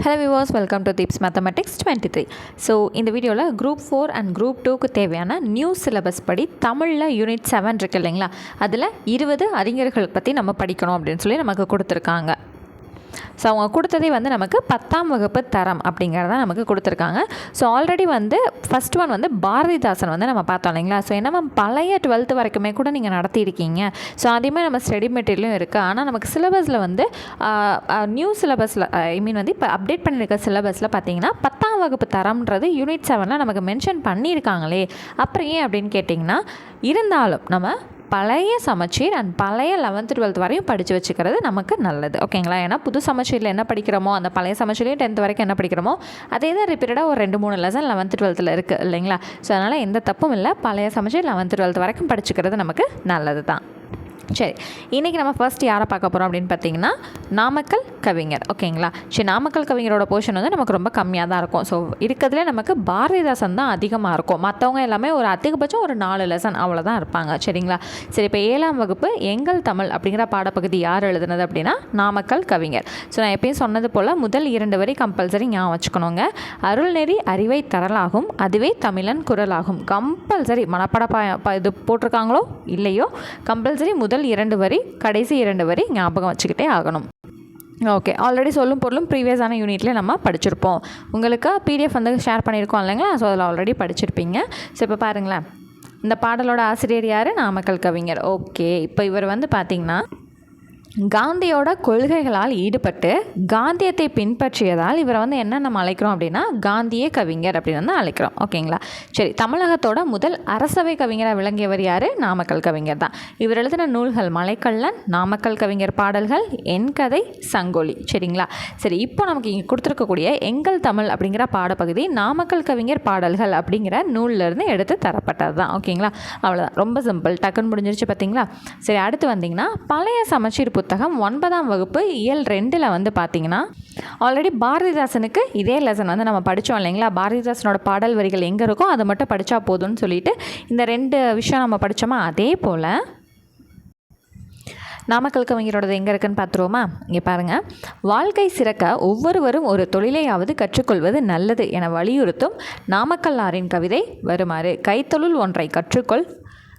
Hello viewers welcome to Deeps mathematics twenty three so இந்த வீடியோவில் group four and group டூக்கு தேவையான new syllabus படி தமிழில் யூனிட் செவன் இருக்கு இல்லைங்களா? அதில் இருபது அறிஞர்கள் பற்றி நம்ம படிக்கணும் அப்படின்னு சொல்லி நமக்கு கொடுத்துருக்காங்க. ஸோ அவங்க கொடுத்ததே வந்து நமக்கு பத்தாம் வகுப்பு தரம் அப்படிங்கிறத நமக்கு கொடுத்துருக்காங்க. ஸோ ஆல்ரெடி வந்து ஃபஸ்ட் ஒன் வந்து பாரதிதாசன் வந்து நம்ம பார்த்தோம் இல்லைங்களா? ஸோ என்ன மேம் பழைய டுவெல்த்து வரைக்குமே கூட நீங்கள் நடத்தியிருக்கீங்க. ஸோ அதேமாதிரி நம்ம ஸ்டடி மெட்டீரியலும் இருக்குது ஆனால் நமக்கு சிலபஸில் வந்து நியூ சிலபஸில் ஐ மீன் வந்து இப்போ அப்டேட் பண்ணியிருக்க சிலபஸில் பார்த்தீங்கன்னா பத்தாம் வகுப்பு தரம்ன்றது யூனிட் செவனில் நமக்கு மென்ஷன் பண்ணியிருக்காங்களே. அப்புறம் ஏன் அப்படின்னு கேட்டிங்கன்னா இருந்தாலும் நம்ம பழைய சமச்சீர் அண்ட் பழைய லெவன்த்து டுவெல்த் வரையும் படித்து வச்சுக்கிறது நமக்கு நல்லது. ஓகேங்களா ஏன்னா புது சமச்சீரில் என்ன படிக்கிறோமோ அந்த பழைய சமச்சீர்லேயும் டென்த் வரைக்கும் என்ன படிக்கிறோமோ அதே தான் ரிப்பீட்டடாக ஒரு ரெண்டு மூணு லெசன் லெவன்த்து டுவெல்த்தில் இருக்குது இல்லைங்களா? ஸோ அதனால் எந்த தப்பும் இல்லை. பழைய சமச்சீர் லெவன்த்து டுவெல்த் வரைக்கும் படிச்சுக்கிறது நமக்கு நல்லது தான் சரி இன்றைக்கி நம்ம ஃபர்ஸ்ட் யாரை பார்க்க போகிறோம் அப்படின்னு பார்த்தீங்கன்னா நாமக்கல் கவிஞர். ஓகேங்களா? சரி நாமக்கல் கவிஞரோட போர்ஷன் வந்து நமக்கு ரொம்ப கம்மியாக தான் இருக்கும். ஸோ இருக்கிறதுலே நமக்கு பாரதிதாசன் தான் அதிகமாக இருக்கும். மற்றவங்க எல்லாமே ஒரு அதிகபட்சம் ஒரு நாலு லெசன் அவ்வளோதான் இருப்பாங்க. சரிங்களா? சரி இப்போ ஏழாம் வகுப்பு எங்கள் தமிழ் அப்படிங்கிற பாடப்பகுதி யார் எழுதுனது அப்படின்னா நாமக்கல் கவிஞர். ஸோ நான் எப்பயும் சொன்னது போல் முதல் இரண்டு வரி கம்பல்சரி ஞாபகம் வச்சுக்கணுங்க. அருள்நெறி அறிவை தரலாகும் அதுவே தமிழன் குரலாகும். கம்பல்சரி மனப்பட ப- இது போட்டிருக்காங்களோ? இல்லையோ? கம்பல்சரி முதல் இரண்டு வரி கடைசி இரண்டு வரி ஞாபகம் வச்சுக்கிட்டே ஆகணும். ஓகே ஆல்ரெடி சொல்லும் பொருளும் ப்ரீவியஸான யூனிட்லேயே நம்ம படிச்சிருப்போம். உங்களுக்கு பிடிஎஃப் வந்து ஷேர் பண்ணியிருக்கோம் இல்லைங்களா? ஸோ அதில் ஆல்ரெடி படிச்சிருப்பீங்க. ஸோ இப்போ பாருங்களேன். இந்த பாடலோட ஆசிரியர் யார்? நாமக்கல் கவிஞர். ஓகே இப்போ இவர் வந்து பார்த்தீங்கன்னா காந்தியோட கொள்கைகளால் ஈடுபட்டு காந்தியத்தை பின்பற்றியதால் இவரை வந்து என்ன நம்ம அழைக்கிறோம் அப்படின்னா காந்திய கவிஞர் அப்படின்னு வந்து அழைக்கிறோம். ஓகேங்களா? சரி தமிழகத்தோட முதல் அரசவை கவிஞராக விளங்கியவர் யார்? நாமக்கல் கவிஞர் தான். இவர் எழுதின நூல்கள் மலைக்கல்லன் நாமக்கல் கவிஞர் பாடல்கள் என் கதை சங்கோலி. சரிங்களா? சரி இப்போ நமக்கு இங்கே கொடுத்துருக்கக்கூடிய எங்கள் தமிழ் அப்படிங்கிற பாடப்பகுதி நாமக்கல் கவிஞர் பாடல்கள் அப்படிங்கிற நூல்லேருந்து எடுத்து தரப்பட்டது தான். ஓகேங்களா? அவ்வளோதான் ரொம்ப சிம்பிள் டக்குன்னு முடிஞ்சிருச்சு பார்த்தீங்களா சரி அடுத்து வந்தீங்கன்னா பழைய சமச்சீர் புத்தகம் ஒன்பதாம் வகுப்பு இயல் ரெண்டில் வந்து பார்த்தீங்கன்னா ஆல்ரெடி பாரதிதாசனுக்கு இதே லெசன் வந்து நம்ம படித்தோம் இல்லைங்களா? பாரதிதாசனோட பாடல் வரிகள் எங்கே இருக்கோ அதை மட்டும் படித்தா போதும்னு சொல்லிட்டு இந்த ரெண்டு விஷயம் நம்ம படித்தோமா அதே போல் நாமக்கல் கவிஞரோடது எங்கே இருக்குன்னு பார்த்துருவோமா இங்கே பாருங்கள் வாழ்க்கை சிறக்க ஒவ்வொருவரும் ஒரு தொழிலையாவது கற்றுக்கொள்வது நல்லது என வலியுறுத்தும் நாமக்கல்லாரின் கவிதை வருமாறு. கைத்தொழில் ஒன்றை கற்றுக்கொள்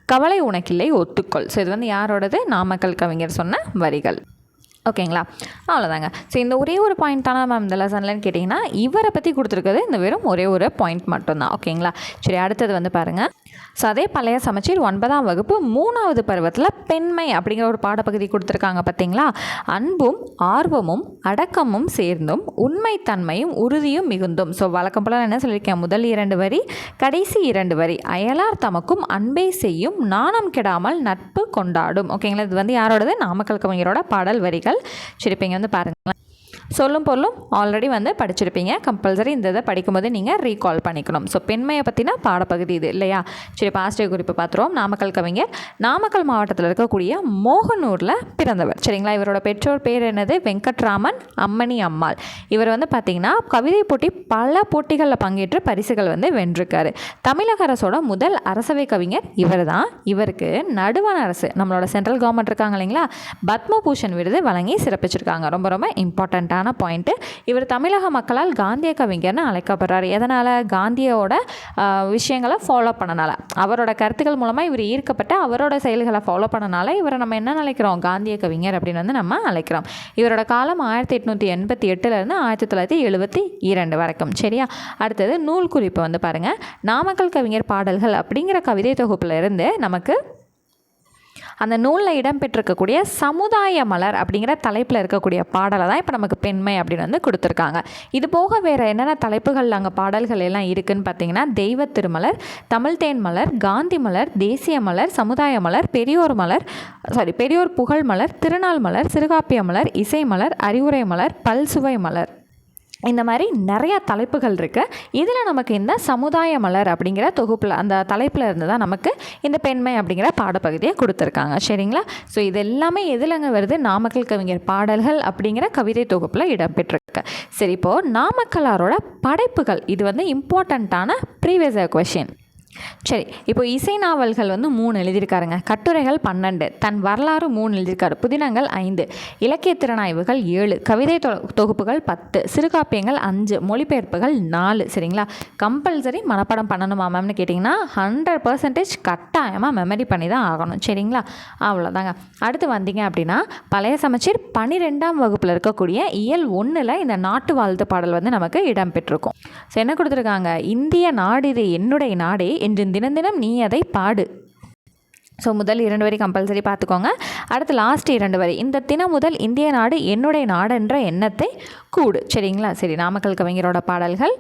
கவலை உனக்கில்லை ஒத்துக்கொள். ஸோ இது வந்து யாரோடது? நாமக்கல் கவிஞர் சொன்ன வரிகள். ஓகேங்களா? அவ்வளோதாங்க. ஸோ இந்த ஒரே ஒரு பாயிண்ட் தானே மேம் இந்த லெசன்லன்னு கேட்டிங்கன்னா இவரை பற்றி கொடுத்துருக்கிறது இந்த வெறும் ஒரே ஒரு பாயிண்ட் மட்டும்தான். ஓகேங்களா? சரி அடுத்தது வந்து பாருங்கள் ஸோ அதே பழைய சமச்சீர் ஒன்பதாம் வகுப்பு மூணாவது பருவத்தில் பெண்மை அப்படிங்கிற ஒரு பாடப்பகுதி கொடுத்துருக்காங்க பார்த்தீங்களா அன்பும் ஆர்வமும் அடக்கமும் சேர்ந்தும் உண்மைத்தன்மையும் உறுதியும் மிகுந்தும். ஸோ வழக்கம் போல் என்ன சொல்லியிருக்கேன்? முதல் இரண்டு வரி கடைசி இரண்டு வரி. அயலார் தமக்கும் அன்பை செய்யும் நாணம் கெடாமல் நட்பு கொண்டாடும். ஓகேங்களா? இது வந்து யாரோடது? நாமக்கல் கவிஞரோட பாடல் வரிகள். சரி இப்போ இங்கே வந்து பாருங்களேன். சொல்லும் பொருளும் ஆல்ரெடி வந்து படிச்சிருப்பீங்க. கம்பல்சரி இந்த இதை படிக்கும்போது நீங்கள் ரீகால் பண்ணிக்கணும். ஸோ பெண்மையை பற்றின பாடப்பகுதி இது இல்லையா? சரி பாஸ்டர் குறிப்பு பார்த்துருவோம். நாமக்கல் கவிஞர். நாமக்கல் மாவட்டத்தில் இருக்கக்கூடிய மோகனூரில் பிறந்தவர். சரிங்களா? இவரோட பெற்றோர் பேர் என்னது? வெங்கட்ராமன் அம்மணி அம்மாள். இவர் வந்து பார்த்தீங்கன்னா கவிதை போட்டி பல போட்டிகளில் பங்கேற்று பரிசுகள் வந்து வென்றிருக்காரு. தமிழக அரசோட முதல் அரசவை கவிஞர் இவர் தான் இவருக்கு நடுவண் அரசு நம்மளோட சென்ட்ரல் கவர்மெண்ட் இருக்காங்க இல்லைங்களா? பத்மபூஷன் விருது வழங்கி சிறப்பிச்சிருக்காங்க. ரொம்ப ரொம்ப இம்பார்ட்டண்ட்டான பாயிண்ட்டு இவர் தமிழக மக்களால் காந்திய கவிஞர்னு அழைக்கப்படுறாரு. எதனால்? காந்தியோட விஷயங்களை ஃபாலோ பண்ணனால. அவரோட கருத்துக்கள் மூலமாக இவர் ஈர்க்கப்பட்டு அவரோட செயல்களை ஃபாலோ பண்ணனால இவரை நம்ம என்ன அழைக்கிறோம் காந்திய கவிஞர் அப்படின்னு வந்து நம்ம அழைக்கிறோம். இவரோட காலம் ஆயிரத்தி எட்நூற்றி எண்பத்தி எட்டுலேருந்து ஆயிரத்தி தொள்ளாயிரத்தி எழுபத்தி இரண்டு வரைக்கும். சரியா? அடுத்தது நூல் குறிப்பு வந்து பாருங்கள் நாமக்கல் கவிஞர் பாடல்கள் அப்படிங்கிற கவிதை தொகுப்பில் இருந்து நமக்கு அந்த நூலில் இடம்பெற்றிருக்கக்கூடிய சமுதாய மலர் அப்படிங்கிற தலைப்பில் இருக்கக்கூடிய பாடலை தான் இப்போ நமக்கு பெண்மை அப்படின்னு வந்து கொடுத்துருக்காங்க. இது போக வேறு என்னென்ன தலைப்புகள் அங்கே பாடல்கள் எல்லாம் இருக்குன்னு பார்த்தீங்கன்னா தெய்வ திருமலர் தமிழ்தேன் மலர் காந்தி மலர் தேசிய மலர் சமுதாய மலர் பெரியோர் மலர் சாரி பெரியோர் புகழ் மலர் திருநாள் மலர் சிறுகாப்பிய மலர் இசை மலர் அறிவுரை மலர் பல்சுவை மலர். இந்த மாதிரி நிறையா தலைப்புகள் இருக்குது இதில் நமக்கு இந்த சமுதாய மலர் அப்படிங்கிற தொகுப்பில் அந்த தலைப்பில் இருந்து தான் நமக்கு இந்த பெண்மை அப்படிங்கிற பாடப்பகுதியை கொடுத்துருக்காங்க. சரிங்களா? ஸோ இது எல்லாமே எதுலங்க வருது? நாமக்கல் கவிஞர் பாடல்கள் அப்படிங்கிற கவிதை தொகுப்பில் இடம்பெற்றிருக்கு. சரி இப்போது நாமக்கலாரோட படைப்புகள். இது வந்து இம்பார்ட்டண்ட்டான ப்ரீவியஸ் கொஷின் சரி இப்போ இசை நாவல்கள் வந்து மூணு எழுதியிருக்காருங்க. கட்டுரைகள் பன்னெண்டு தன் வரலாறு மூணு எழுதியிருக்காரு. புதினங்கள் ஐந்து இலக்கிய திறனாய்வுகள் ஏழு கவிதை தொகுப்புகள் பத்து சிறுகாப்பியங்கள் அஞ்சு மொழிபெயர்ப்புகள் நாலு சரிங்களா? கம்பல்சரி மனப்பாடம் பண்ணணுமா மேம்னு கேட்டிங்கன்னா ஹண்ட்ரட் பர்சன்டேஜ் கட்டாயமாக மெமரி பண்ணி தான் ஆகணும் சரிங்களா? அவ்வளோதாங்க அடுத்து வந்தீங்க அப்படின்னா பழைய சமச்சீர் பன்னிரெண்டாம் வகுப்பில் இருக்கக்கூடிய இயல் ஒன்றில் இந்த நாட்டு வாழ்த்து பாடல் வந்து நமக்கு இடம்பெற்றிருக்கும். ஸோ என்ன கொடுத்துருக்காங்க? இந்திய நாடு இது என்னுடைய நாடே என்று தினம் தினம் நீ அதை பாடு. ஸோ முதல் இரண்டு வரி கம்பல்சரி பார்த்துக்கோங்க. அடுத்து லாஸ்ட் இரண்டு வரி. இந்த தினம் முதல் இந்திய நாடு என்னுடைய நாடென்ற எண்ணத்தை கூடு. சரிங்களா? சரி நாமக்கல் கவிஞரோட பாடல்கள்.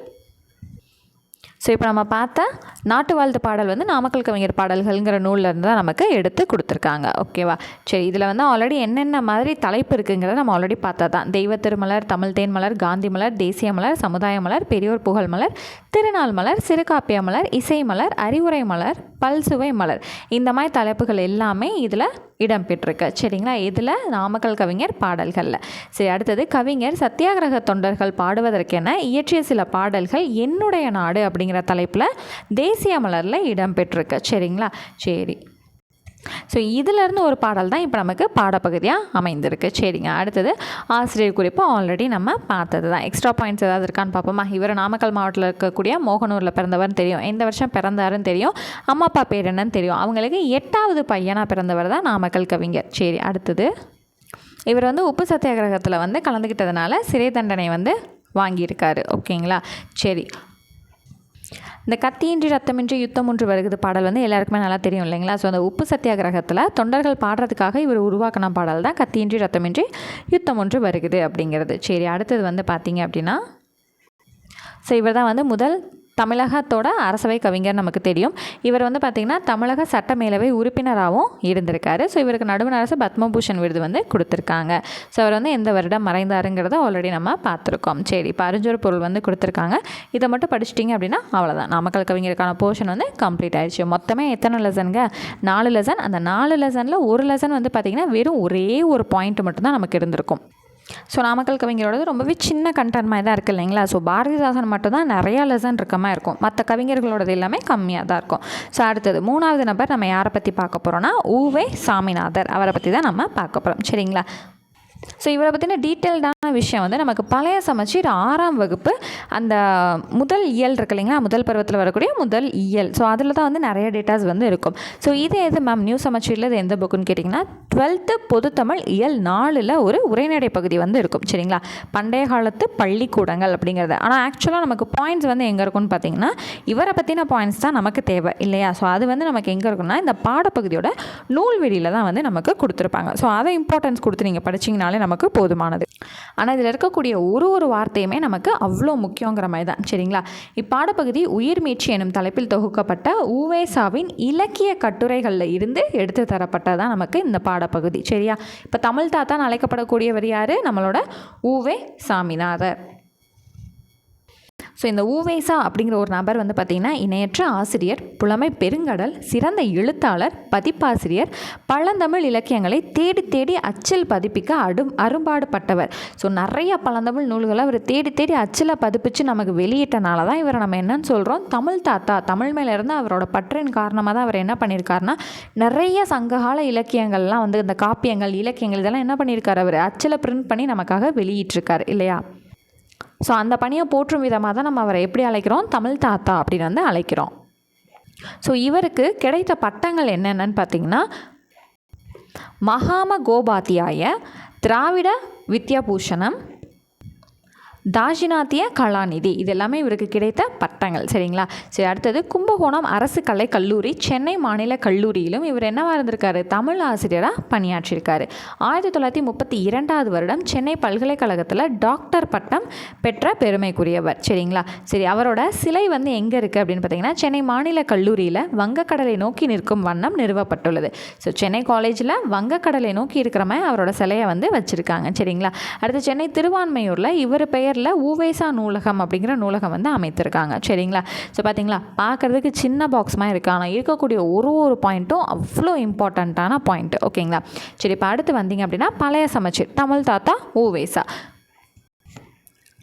ஸோ இப்போ நம்ம பார்த்த நாட்டு வாழ்த்து பாடல் வந்து நாமக்கல் கவிஞர் பாடல்கள்ங்கிற நூல்லேருந்து தான் நமக்கு எடுத்து கொடுத்துருக்காங்க. ஓகேவா சரி இதில் வந்து ஆல்ரெடி என்னென்ன மாதிரி தலைப்பு இருக்குங்கிறத நம்ம ஆல்ரெடி பார்த்தா தான். தெய்வ திருமலர் தமிழ் தேன் மலர் காந்தி மலர் தேசிய மலர் சமுதாய மலர் பெரியோர் புகழ் மலர் திருநாள் மலர் சிறுகாப்பிய மலர் இசை மலர் அறிவுரை மலர் பல்சுவை மலர். இந்த மாதிரி தலைப்புகள் எல்லாமே இதில் இடம்பெற்றிருக்கு. சரிங்களா? இதில் நாமக்கல் கவிஞர் பாடல்களில். சரி அடுத்தது கவிஞர் சத்தியாகிரக தொண்டர்கள் பாடுவதற்கென இயற்றிய சில பாடல்கள் என்னுடைய நாடு அப்படிங்கிற தலைப்பில் தேசிய மலரில் இடம்பெற்றிருக்கு சரிங்களா? சரி. ஸோ இதிலேருந்து ஒரு பாடல் தான் இப்போ நமக்கு பாடப்பகுதியாக அமைந்திருக்கு. சரிங்க. அடுத்தது ஆசிரியர் குறிப்பு ஆல்ரெடி நம்ம பார்த்தது தான். எக்ஸ்ட்ரா பாயிண்ட்ஸ் ஏதாவது இருக்கான்னு பார்ப்போமா? இவர் நாமக்கல் மாவட்டத்தில் இருக்கக்கூடிய மோகனூரில் பிறந்தவர்னு தெரியும். எந்த வருஷம் பிறந்தாருன்னு தெரியும். அம்மா அப்பா பேர் என்னன்னு தெரியும். அவங்களுக்கு எட்டாவது பையனாக பிறந்தவர் தான் நாமக்கல் கவிஞர். சரி அடுத்தது. இவர் வந்து உப்பு சத்தியாகிரகத்தில் வந்து கலந்துக்கிட்டதுனால சிறை தண்டனை வந்து வாங்கியிருக்காரு. ஓகேங்களா? சரி. இந்த கத்தியின்றி ரத்தமின்றி யுத்தம் ஒன்று வருகிறது பாடல் வந்து எல்லாருக்குமே நல்லா தெரியும் இல்லைங்களா? ஸோ அந்த உப்பு சத்தியாகிரகத்தில் தொண்டர்கள் பாடுறதுக்காக இவர் உருவாக்கின பாடல் தான் கத்தியின்றி ரத்தமின்றி யுத்தம் ஒன்று வருகிறது அப்படிங்கிறது. சரி அடுத்தது வந்து பார்த்தீங்க அப்படின்னா ஸோ இவர் தான் வந்து முதல் தமிழகத்தோட அரசவை கவிஞர் நமக்கு தெரியும். இவர் வந்து பார்த்திங்கன்னா தமிழக சட்டமேலவை உறுப்பினராகவும் இருந்திருக்காரு. ஸோ இவருக்கு நடுவண் அரசு பத்மபூஷன் விருது வந்து கொடுத்துருக்காங்க. ஸோ அவர் வந்து எந்த வருடம் மறைந்தாருங்கிறத ஆல்ரெடி நம்ம பார்த்துருக்கோம். சரி இப்போ அறிஞ்சொரு பொருள் வந்து கொடுத்துருக்காங்க. இதை மட்டும் படிச்சிட்டிங்க அப்படின்னா அவ்வளோதான் நாமக்கல் கவிஞருக்கான போர்ஷன் வந்து கம்ப்ளீட் ஆயிடுச்சு. மொத்தமே எத்தனை லெசனுங்க? நாலு லெசன். அந்த நாலு லெசனில் ஒரு லெசன் வந்து பார்த்திங்கன்னா வெறும் ஒரே ஒரு பாயிண்ட் மட்டும்தான் நமக்கு இருந்திருக்கும். ஸோ நாமக்கல் கவிஞரோடது ரொம்பவே சின்ன கண்டென்ட் மாதிரி தான் இருக்குது இல்லைங்களா? ஸோ பாரதிதாசன் மட்டும் தான் நிறையா லெசன் இருக்க மாதிரி இருக்கும். மற்ற கவிஞர்களோடது எல்லாமே கம்மியாக தான் இருக்கும். ஸோ அடுத்தது மூணாவது நபர் நம்ம யாரை பற்றி பார்க்க போகிறோன்னா ஊவே சாமிநாதர். அவரை பற்றி தான் நம்ம பார்க்க போகிறோம் சரிங்களா? ஸோ இவரை பற்றின டீட்டெயில்டான விஷயம் வந்து நமக்கு பழைய சமச்சீர் ஆறாம் வகுப்பு அந்த முதல் இயல் இருக்கு இல்லைங்களா? முதல் பருவத்தில் வரக்கூடிய முதல் இயல். ஸோ அதில் தான் வந்து நிறைய டேட்டாஸ் வந்து இருக்கும். ஸோ இது எது மேம் நியூ சமச்சீரில் இது எந்த புக்குன்னு கேட்டிங்கன்னா டுவெல்த்து பொதுத்தமிழ் இயல் நாலில் ஒரு உரைநடை பகுதி வந்து இருக்கும். சரிங்களா? பண்டைய காலத்து பள்ளிக்கூடங்கள் அப்படிங்கிறது. ஆனால் ஆக்சுவலாக நமக்கு பாயிண்ட்ஸ் வந்து எங்கே இருக்கும்னு பார்த்தீங்கன்னா இவரை பற்றின பாயிண்ட்ஸ் தான் நமக்கு தேவை இல்லையா? ஸோ அது வந்து நமக்கு எங்கே இருக்குன்னா இந்த பாடப்பகுதியோட நூல்வெளியில் தான் வந்து நமக்கு கொடுத்துருப்பாங்க. ஸோ அதை இம்பார்ட்டன்ஸ் கொடுத்து நீங்கள் படிச்சிங்கனாலே நமக்கு போதுமானது. ஆனால் இதில் இருக்கக்கூடிய ஒரு ஒரு வார்த்தையுமே நமக்கு அவ்வளோ முக்கியங்கிற மாதிரி தான். சரிங்களா? இப்பாடப்பகுதி உயிர் மீட்சி எனும் தலைப்பில் தொகுக்கப்பட்ட ஊவேசாவின் இலக்கிய கட்டுரைகளில் இருந்து எடுத்து தரப்பட்டதான் நமக்கு இந்த பாடப்பகுதி. சரியா? இப்போ தமிழ் தாத்தான் அழைக்கப்படக்கூடியவர் யார்? நம்மளோட ஊவே சாமிநாதர். ஸோ இந்த ஊவேசா அப்படிங்கிற ஒரு நபர் வந்து பார்த்திங்கன்னா இணையற்ற ஆசிரியர் புலமை பெருங்கடல் சிறந்த எழுத்தாளர் பதிப்பாசிரியர் பழந்தமிழ் இலக்கியங்களை தேடி தேடி அச்சில் பதிப்பிக்க அடும் அரும்பாடுபட்டவர். ஸோ நிறைய பழந்தமிழ் நூல்களை அவர் தேடி தேடி அச்சில் பதிப்பிச்சு நமக்கு வெளியிட்டனால தான் இவரை நம்ம என்னன்னு சொல்கிறோம் தமிழ் தாத்தா தமிழ் மேலே இருந்து அவரோட பற்றின் காரணமாக தான் அவர் என்ன பண்ணியிருக்காருன்னா நிறைய சங்ககால இலக்கியங்கள்லாம் வந்து இந்த காப்பியங்கள் இலக்கியங்கள் இதெல்லாம் என்ன பண்ணியிருக்காரு அவர்? அச்சில் பிரிண்ட் பண்ணி நமக்காக வெளியிட்டிருக்காரு இல்லையா? ஸோ அந்த பணியை போற்றும் விதமாக தான் நம்ம அவரை எப்படி அழைக்கிறோம்? தமிழ் தாத்தா அப்படின்னு வந்து அழைக்கிறோம். ஸோ இவருக்கு கிடைத்த பட்டங்கள் என்னென்னு பார்த்தீங்கன்னா மகாம கோபாத்தியாய திராவிட வித்யாபூஷணம் தாஷினாத்திய கலாநிதி. இது எல்லாமே இவருக்கு கிடைத்த பட்டங்கள். சரிங்களா? சரி அடுத்தது கும்பகோணம் அரசு கலை கல்லூரி சென்னை மாநில கல்லூரியிலும் இவர் என்னவாக இருந்திருக்காரு? தமிழ் ஆசிரியராக பணியாற்றியிருக்காரு. ஆயிரத்தி தொள்ளாயிரத்தி முப்பத்தி இரண்டாவது வருடம் சென்னை பல்கலைக்கழகத்தில் டாக்டர் பட்டம் பெற்ற பெருமைக்குரியவர். சரிங்களா? சரி அவரோட சிலை வந்து எங்கே இருக்குது அப்படின்னு பார்த்தீங்கன்னா சென்னை மாநில கல்லூரியில் வங்கக்கடலை நோக்கி நிற்கும் வண்ணம் நிறுவப்பட்டுள்ளது. ஸோ சென்னை காலேஜில் வங்கக்கடலை நோக்கி இருக்கிற மாதிரி அவரோட சிலையை வந்து வச்சுருக்காங்க. சரிங்களா? அடுத்து சென்னை திருவான்மையூரில் இவர் பெயர் பேரில் ஊவேசா நூலகம் அப்படிங்கிற நூலகம் வந்து அமைத்திருக்காங்க. சரிங்களா? ஸோ பார்த்தீங்களா பார்க்குறதுக்கு சின்ன பாக்ஸ் மாதிரி இருக்குது ஆனால் இருக்கக்கூடிய ஒரு ஒரு பாயிண்ட்டும் அவ்வளோ இம்பார்ட்டண்ட்டான பாயிண்ட் ஓகேங்களா? சரி இப்போ அடுத்து வந்தீங்க அப்படின்னா பழைய சமச்சீர். தமிழ் தாத்தா ஊவேசா.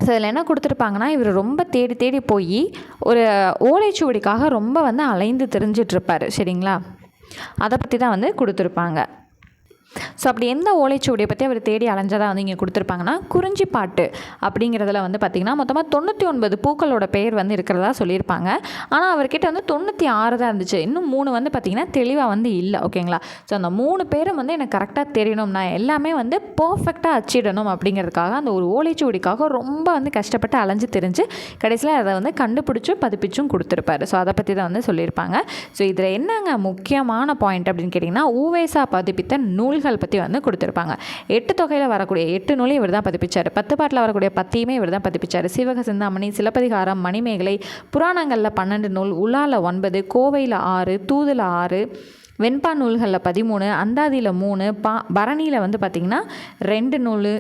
ஸோ இதில் என்ன கொடுத்துருப்பாங்கன்னா இவர் ரொம்ப தேடி தேடி போய் ஒரு ஓலைச்சுவடிக்காக ரொம்ப வந்து அலைந்து தெரிஞ்சிட்ருப்பார் சரிங்களா? அதை பற்றி தான் வந்து கொடுத்துருப்பாங்க. ஸோ அப்படி எந்த ஓலைச்சுவடியை பற்றி அவர் தேடி அலைஞ்சதாக வந்து இங்கே கொடுத்துருப்பாங்கன்னா குறிஞ்சி பாட்டு அப்படிங்கிறதுல வந்து பார்த்திங்கன்னா மொத்தமாக தொண்ணூற்றி ஒன்பது பூக்களோட பெயர் வந்து இருக்கிறதா சொல்லியிருப்பாங்க. ஆனால் அவர்கிட்ட வந்து தொண்ணூற்றி ஆறு தான் இருந்துச்சு. இன்னும் மூணு வந்து பார்த்திங்கன்னா தெளிவாக வந்து இல்லை. ஓகேங்களா ஸோ அந்த மூணு பேரும் வந்து எனக்கு கரெக்டாக தெரியணும். நான் எல்லாமே வந்து பர்ஃபெக்டாக அச்சிடணும் அப்படிங்கிறதுக்காக அந்த ஒரு ஓலைச்சுவடிக்காக ரொம்ப வந்து கஷ்டப்பட்டு அலைஞ்சு தெரிஞ்சு கடைசியில் அதை வந்து கண்டுபிடிச்சும் பதிப்பிச்சும் கொடுத்துருப்பாரு. ஸோ அதை பற்றி தான் வந்து சொல்லியிருப்பாங்க. ஸோ இதில் என்னங்க முக்கியமான பாயிண்ட் அப்படின்னு கேட்டிங்கன்னா ஊவேசா பதிப்பித்த நூல்கள் பற்றி வந்து கொடுத்துருப்பாங்க. எட்டு தொகையில் வரக்கூடிய எட்டு நூலையும் இவர் தான் பதிப்பிச்சார். பத்து பாட்டில் வரக்கூடிய பத்தியுமே இவர் தான் பதிப்பிச்சார். சிவக சிந்தாமணி சிலப்பதிகாரம் மணிமேகலை புராணங்களில் பன்னெண்டு நூல் உலால ஒன்பது கோவையில் ஆறு தூதில் ஆறு வெண்பா நூல்களில் பதிமூணு அந்தாதியில் மூணு பா பரணியில் வந்து பார்த்திங்கன்னா ரெண்டு நூல்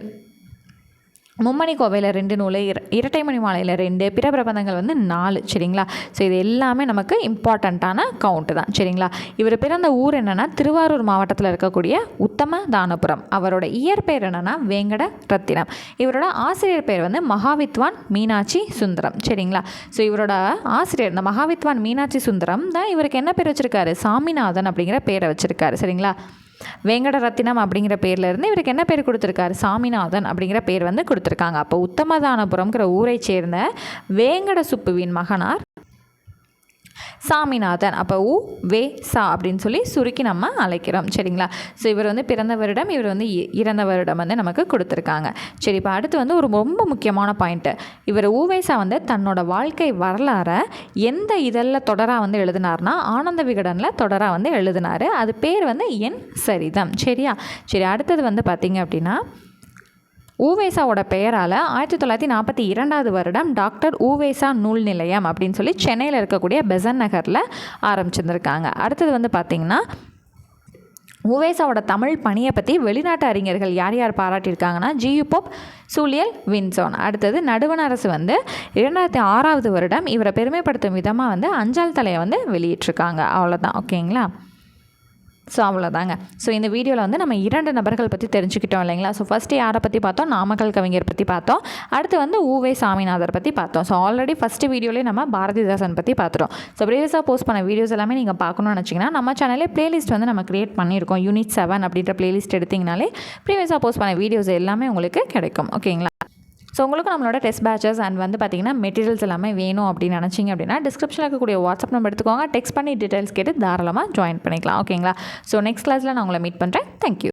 மும்மணி கோவையில் ரெண்டு நூல் இர இரட்டைமணி மாலையில் ரெண்டு பிற பிரபந்தங்கள் வந்து நாலு சரிங்களா? ஸோ இது எல்லாமே நமக்கு இம்பார்ட்டண்ட்டான கவுண்ட்டு தான் சரிங்களா? இவர் பிறந்த ஊர் என்னென்னா திருவாரூர் மாவட்டத்தில் இருக்கக்கூடிய உத்தம தானபுரம் அவரோட இயற்பெயர் என்னென்னா வேங்கட ரத்தினம். இவரோட ஆசிரியர் பெயர் வந்து மகாவித்வான் மீனாட்சி சுந்தரம் சரிங்களா? ஸோ இவரோட ஆசிரியர் இந்த மகாவித்வான் மீனாட்சி சுந்தரம் தான் இவருக்கு என்ன பேர் வச்சுருக்காரு? சாமிநாதன் அப்படிங்கிற பேரை வச்சுருக்காரு சரிங்களா? வேங்கட ரத்தினம் அப்படிங்கிற பேர்லேருந்து இவருக்கு என்ன பேர் கொடுத்துருக்காரு? சாமிநாதன் அப்படிங்கிற பேர் வந்து கொடுத்துருக்காங்க. அப்போ உத்தமதானபுரம்ங்கிற ஊரை சேர்ந்த வேங்கட சுப்புவின் மகனார் சாமிநாதன் அப்போ உ வே சா அப்படின்னு சொல்லி சுருக்கி நம்ம அழைக்கிறோம். சரிங்களா? ஸோ இவர் வந்து பிறந்த வருடம் இவர் வந்து இ- இறந்த வருடம் வந்து நமக்கு கொடுத்துருக்காங்க. சரி இப்போ அடுத்து வந்து ஒரு ரொம்ப முக்கியமான பாயிண்ட்டு இவர் ஊவேசா வந்து தன்னோட வாழ்க்கை வரலாறை எந்த இதழில் தொடராக வந்து எழுதினார்னா ஆனந்த விகடனில் தொடராக வந்து எழுதினார். அது பேர் வந்து என் சரிதம். சரியா? சரி அடுத்தது வந்து பார்த்திங்க அப்படின்னா ஊவேசாவோட பெயரால் ஆயிரத்தி தொள்ளாயிரத்தி நாற்பத்தி இரண்டாவது வருடம் டாக்டர் ஊவேசா நூல் நிலையம் அப்படின்னு சொல்லி சென்னையில் இருக்கக்கூடிய பெசன் நகரில் ஆரம்பிச்சிருந்திருக்காங்க. அடுத்தது வந்து பார்த்திங்கன்னா உவேசாவோட தமிழ் பணியை பற்றி வெளிநாட்டு அறிஞர்கள் யார் யார் பாராட்டியிருக்காங்கன்னா ஜியு போப் சூழியல் வின்சோன். அடுத்தது நடுவண் அரசு வந்து இரண்டாயிரத்தி ஆறாவது வருடம் இவரை பெருமைப்படுத்தும் விதமாக வந்து அஞ்சால் தலையை வந்து வெளியிட்டிருக்காங்க. அவ்வளோதான் ஓகேங்களா? ஸோ அவ்வளோதாங்க ஸோ இந்த வீடியோவில் வந்து நம்ம இரண்டு நபர்கள் பற்றி தெரிஞ்சுக்கிட்டோம் இல்லைங்களா? ஸோ ஃபஸ்ட்டு யாரை பற்றி பார்த்தோம்? நாமக்கல் கவிஞர் பற்றி பார்த்தோம். அடுத்து வந்து ஊவே சாமிநாதர் பற்றி பார்த்தோம். ஸோ ஆல்ரெடி ஃபஸ்ட்டு வீடியோலேயே நம்ம பாரதிதாசன் பற்றி பார்த்துட்டோம். ஸோ ப்ரீவியஸாக போஸ்ட் பண்ண வீடியோஸ் எல்லாமே நீங்கள் பார்க்கணும்னு நினச்சிங்கன்னா நம்ம சேனலே ப்ளேலிஸ்ட் வந்து நம்ம க்ரியேட் பண்ணியிருக்கோம். யூனிட் செவன் அப்படின்ற ப்ளேலிஸ்ட் எடுத்திங்கனாலே ப்ரீவியஸாக போஸ்ட் பண்ண வீடியோஸ் எல்லாமே உங்களுக்கு கிடைக்கும். ஓகேங்களா ஸோ உங்களுக்கு நம்மளோட டெஸ்ட் பேச்சஸ் அண்ட் வந்து பார்த்தீங்கன்னா மெட்டீரியல்ஸ் எல்லாமே வேணும் அப்படின்னு நினச்சிங்க அப்படின்னா டிஸ்கிரிப்ஷனில் இருக்கக்கூடிய வாட்ஸ்அப் நம்பர் எடுத்துக்கோங்க. டெக்ஸ்ட் பண்ணி டீட்டெயில்ஸ் கேட்டு தாராளமாக ஜாயின் பண்ணிக்கலாம். ஓகேங்களா ஸோ நெக்ஸ்ட் கிளாஸில் நான் உங்களை மீட் பண்ணுறேன் தேங்க்யூ